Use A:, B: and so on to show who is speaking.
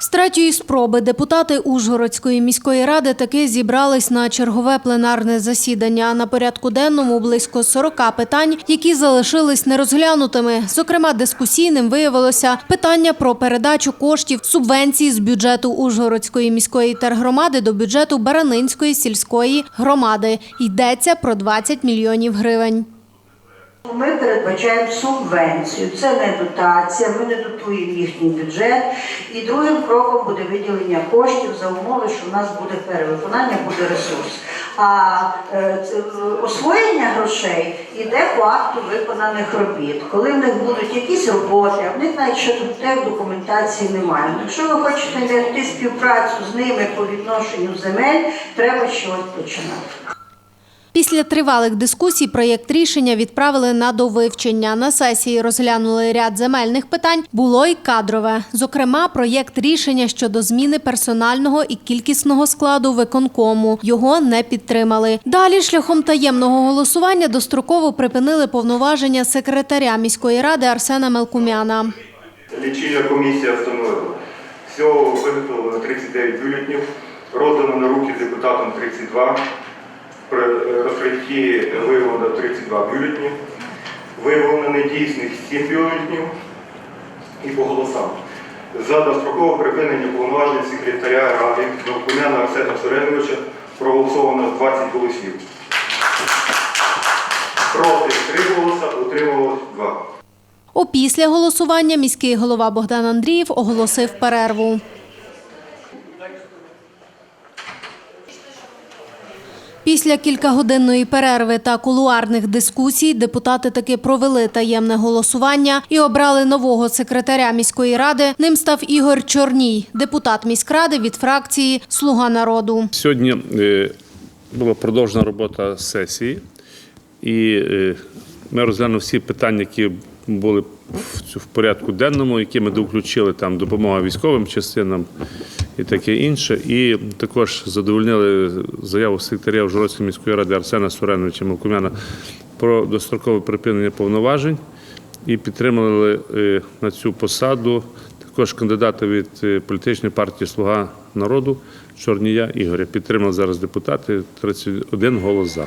A: З третьої спроби депутати Ужгородської міської ради таки зібрались на чергове пленарне засідання. На порядку денному близько 40 питань, які залишились нерозглянутими. Зокрема, дискусійним виявилося питання про передачу коштів субвенцій з бюджету Ужгородської міської тергромади до бюджету Баранинської сільської громади. Йдеться про 20 мільйонів гривень.
B: Ми передбачаємо субвенцію. Це не дотація, ми не дотуємо їхній бюджет. І другим кроком буде виділення коштів за умови, що в нас буде перевиконання, буде ресурс. А е, освоєння грошей іде по акту виконаних робіт. Коли в них будуть якісь роботи, а в них навіть ще тут те документації немає. Якщо ви хочете знайти співпрацю з ними по відношенню земель, треба щось починати.
A: Після тривалих дискусій проєкт рішення відправили на довивчення. На сесії розглянули ряд земельних питань. Було й кадрове. Зокрема, проєкт рішення щодо зміни персонального і кількісного складу виконкому. Його не підтримали. Далі шляхом таємного голосування достроково припинили повноваження секретаря міської ради Арсена Мелкумяна.
C: Лічильна комісія встановила. Всього виготовлено 39 бюлетнів, роздано на руки депутатам 32, при розкритті виявлено 32 бюлетні, виявлено недійсних 7 бюлетнів і по голосам. За дострокове припинення повноважень секретаря Ради Довкуняна Арсена Сореновича проголосовано 20 голосів. Проти 3 голоса, утримувалось 2.
A: Опісля голосування міський голова Богдан Андрієв оголосив перерву. Після кількагодинної перерви та кулуарних дискусій депутати таки провели таємне голосування і обрали нового секретаря міської ради. Ним став Ігор Чорній, депутат міськради від фракції Слуга народу.
D: Сьогодні е, була продовжена робота сесії, і е, ми розглянули всі питання, які були в порядку денному, які ми включили там допомога військовим частинам і таке інше. І також задовольнили заяву секретаря Ужгородської міської ради Арсена Суреновича Мелкумяна про дострокове припинення повноважень і підтримали е, на цю посаду також кандидата від е, політичної партії Слуга народу Чорнія Ігоря. Підтримали зараз депутати 31 голос за.